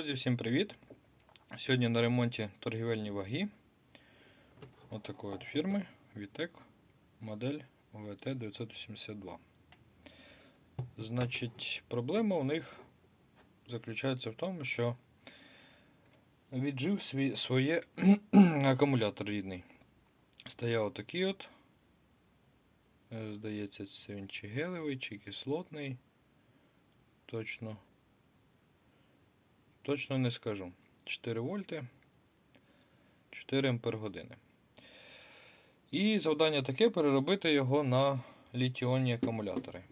Друзі, всім привіт! Сьогодні на ремонті торгівельні ваги. Ось такої от фірми Vitec модель VT982. Значить, проблема у них заключається в тому, що віджив свій, своє акумулятор рідний. Стояв отакий от. Е, Здається, це він чи гелевий, чи кислотний. Точно. Точно не скажу. 4 вольти, 4 ампер години. І завдання таке переробити його на літіонні акумулятори.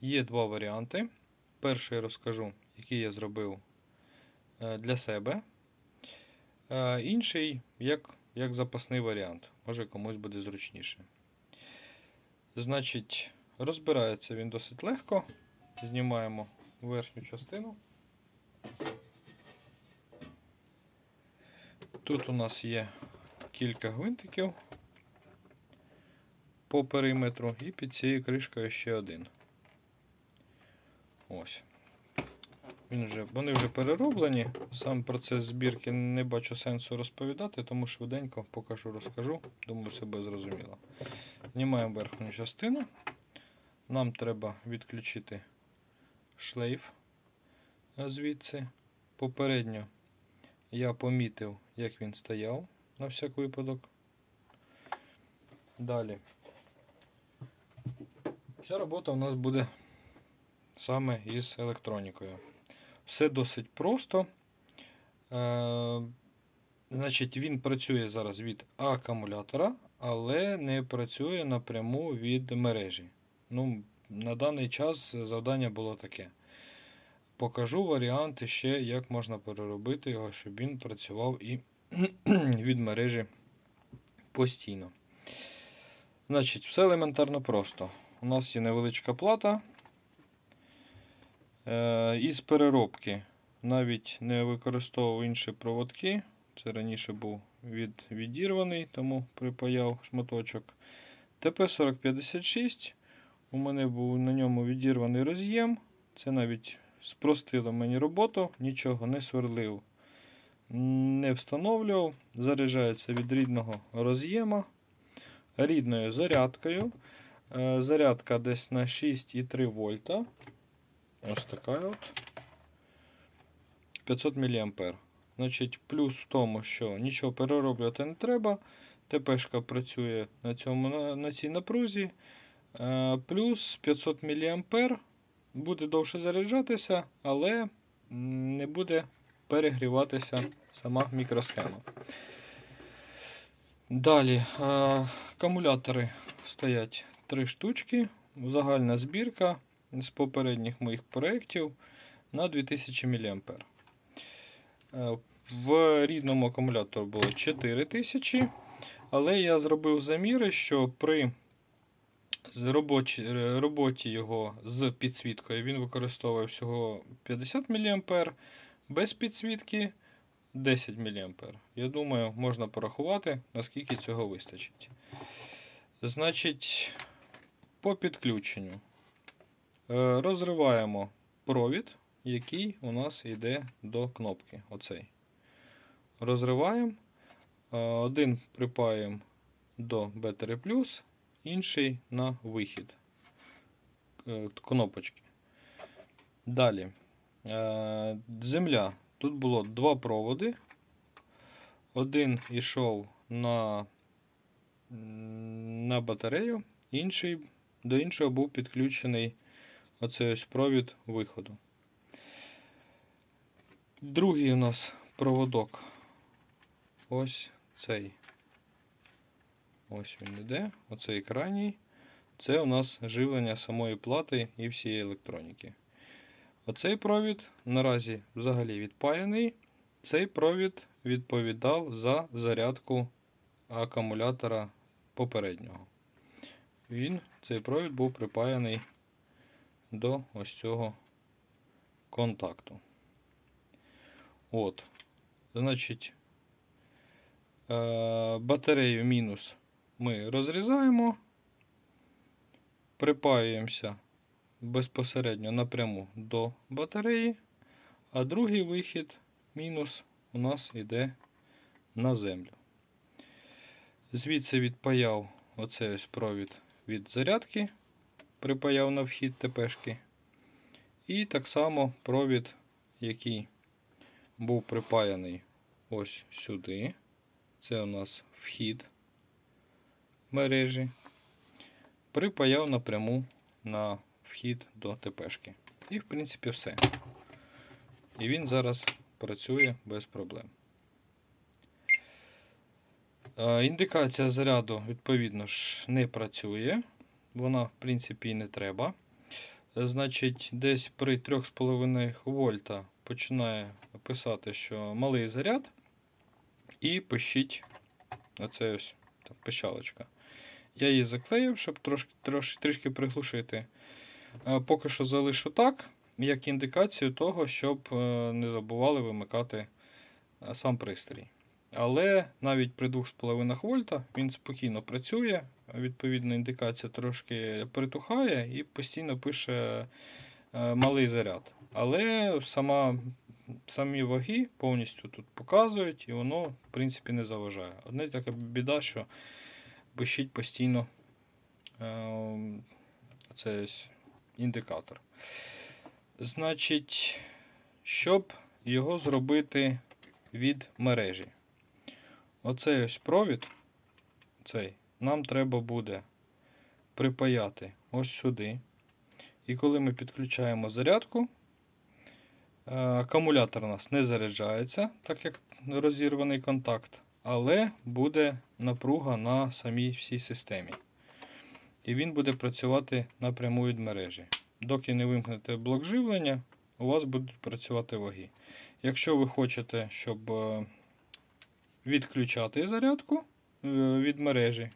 Є два варіанти. Перший розкажу, який я зробив е, для себе. Е, Інший як, як запасний варіант. Може комусь буде зручніше. Значить, розбирається він досить легко. Знімаємо верхню частину. Тут у нас є кілька гвинтиків по периметру і під цією кришкою ще один. Ось. Він вже, вони вже перероблені. Сам процес збірки не бачу сенсу розповідати, тому швиденько покажу, розкажу. Думаю, все буде зрозуміло. Знімаємо верхню частину. Нам треба відключити шлейф звідси. Попередньо я помітив, як він стояв на всяк випадок. Далі. Вся робота у нас буде саме із електронікою. Все досить просто. Е, Значить, він працює зараз від акумулятора, але не працює напряму від мережі. Ну, На даний час завдання було таке. Покажу варіанти ще, як можна переробити його, щоб він працював і від мережі постійно. Значить, все елементарно просто. У нас є невеличка плата. Е, із переробки навіть не використовував інші проводки. Це раніше був від, відірваний, тому припаяв шматочок. ТП-4056. У мене був на ньому відірваний роз'єм. Це навіть спростило мені роботу, нічого не сверлив, не встановлював. Заряджається від рідного роз'єма, рідною зарядкою. Е, Зарядка десь на 6,3 вольта. Ось така от. 500 мА. Значить, плюс в тому, що нічого перероблювати не треба. ТПшка працює на, цьому, на, цій напрузі. Е, Плюс 500 мА буде довше заряджатися, але не буде перегріватися сама мікросхема. Далі е, акумулятори стоять три штучки. Загальна збірка з попередніх моїх проєктів на 2000 мА. Е, В рідному акумуляторі було 4000, але я зробив заміри, що при робочі, роботі його з підсвіткою він використовує всього 50 мА, без підсвітки 10 мА. Я думаю, можна порахувати, наскільки цього вистачить. Значить, по підключенню Е, розриваємо провід, який у нас йде до кнопки. Оцей. Розриваємо. Е, Один припаємо до Battery інший на вихід е, кнопочки. Далі. Е, Земля. Тут було два проводи. Один йшов на на батарею, інший, до іншого був підключений оцей ось провід виходу. Другий у нас проводок. Ось цей. Ось він іде, оцей крайній. Це у нас живлення самої плати і всієї електроніки. Оцей провід наразі взагалі відпаяний. Цей провід відповідав за зарядку акумулятора попереднього. Він, цей провід був припаяний до ось цього контакту. От. Значить, е, батарею мінус ми розрізаємо, припаюємося безпосередньо напряму до батареї, А другий вихід мінус у нас йде на землю. Звідси відпаяв оцей ось провід від зарядки, припаяв на вхід ТПшки. І так само провід, який був припаяний ось сюди. Це у нас вхід мережі. Припаяв напряму на вхід до ТПшки. І, в принципі, все. І він зараз працює без проблем. Е, Індикація заряду, відповідно ж, не працює. Вона, в принципі, і не треба. Значить, десь при 3,5 вольта починає писати, що малий заряд, і пишіть оце ось там, пищалочка. Я її заклеїв, щоб трошки, трошки, трішки приглушити. Е, Поки що залишу так, як індикацію того, щоб е, не забували вимикати е, сам пристрій. Але навіть при 2,5 вольта він спокійно працює. Відповідно, індикація трошки притухає і постійно пише малий заряд. Але сама, самі ваги повністю тут показують, і воно, в принципі, не заважає. Одне така біда, що пишіть постійно е, це індикатор. Значить, щоб його зробити від мережі. Оцей ось провід, цей, нам треба буде припаяти ось сюди. І коли ми підключаємо зарядку, е, акумулятор у нас не заряджається, так як розірваний контакт, але буде напруга на самій всій системі. І він буде працювати напряму від мережі. Доки не вимкнете блок живлення, у вас будуть працювати ваги. Якщо ви хочете, щоб е, відключати зарядку е, від мережі,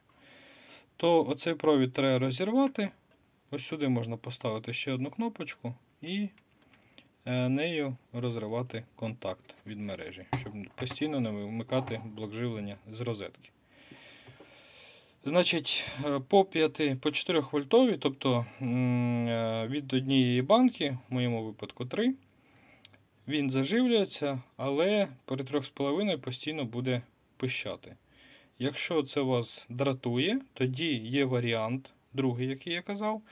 то оцей провід треба розірвати. Ось сюди можна поставити ще одну кнопочку і нею розривати контакт від мережі, щоб постійно не вимикати блок живлення з розетки. Значить, е, по 5, по 4 вольтові, тобто е, від однієї банки, в моєму випадку 3, він заживлюється, але при 3,5 постійно буде пищати. Якщо це вас дратує, тоді є варіант, другий, який я казав.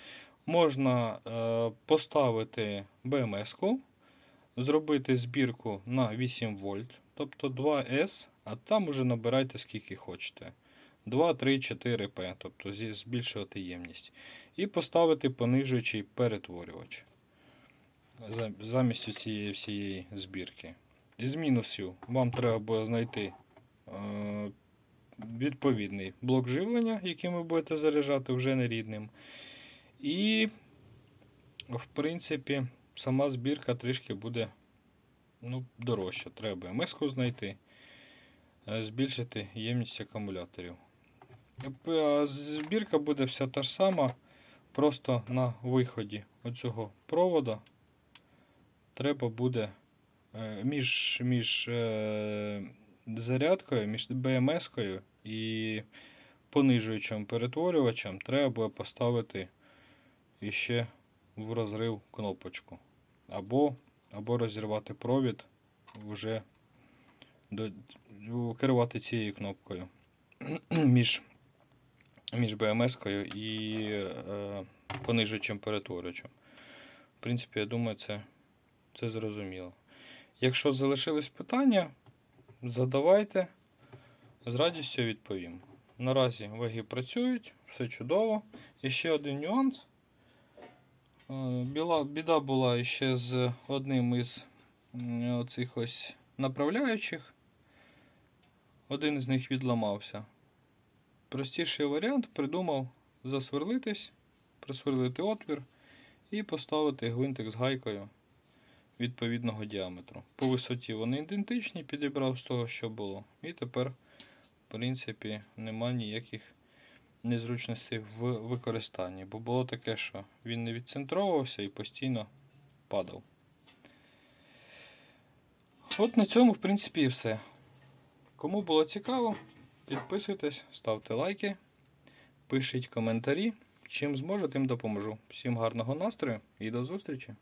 Можна е, поставити BMS-ку, зробити збірку на 8 вольт, тобто 2С, а там уже набирайте скільки хочете. 2, 3, 4 П, тобто збільшувати ємність. І поставити понижуючий перетворювач замість цієї всієї збірки. Із мінусів вам треба буде знайти е, відповідний блок живлення, яким ви будете заряджати вже не рідним. І, в принципі, сама збірка трішки буде ну, дорожча. Треба МС-ку знайти, е, збільшити ємність акумуляторів. Збірка буде вся та ж сама, просто на виході оцього провода треба буде е, між, між е, зарядкою, між BMS-кою і понижуючим перетворювачем треба буде поставити іще в розрив кнопочку. Або, або розірвати провід, вже до, керувати цією кнопкою між, між BMS-кою і е, понижуючим перетворювачем. В принципі, я думаю, це, це зрозуміло. Якщо залишились питання, задавайте, з радістю відповім. Наразі ваги працюють, все чудово. І ще один нюанс. Е, біда була ще з одним із оцих ось направляючих. Один з них відламався. Простіший варіант придумав засверлитись, просверлити отвір і поставити гвинтик з гайкою відповідного діаметру. По висоті вони ідентичні, підібрав з того, що було. І тепер, в принципі, нема ніяких незручностей в використанні. Бо було таке, що він не відцентровувався і постійно падав. От на цьому, в принципі, і все. Кому було цікаво, підписуйтесь, ставте лайки, пишіть коментарі. Чим зможу, тим допоможу. Всім гарного настрою і до зустрічі!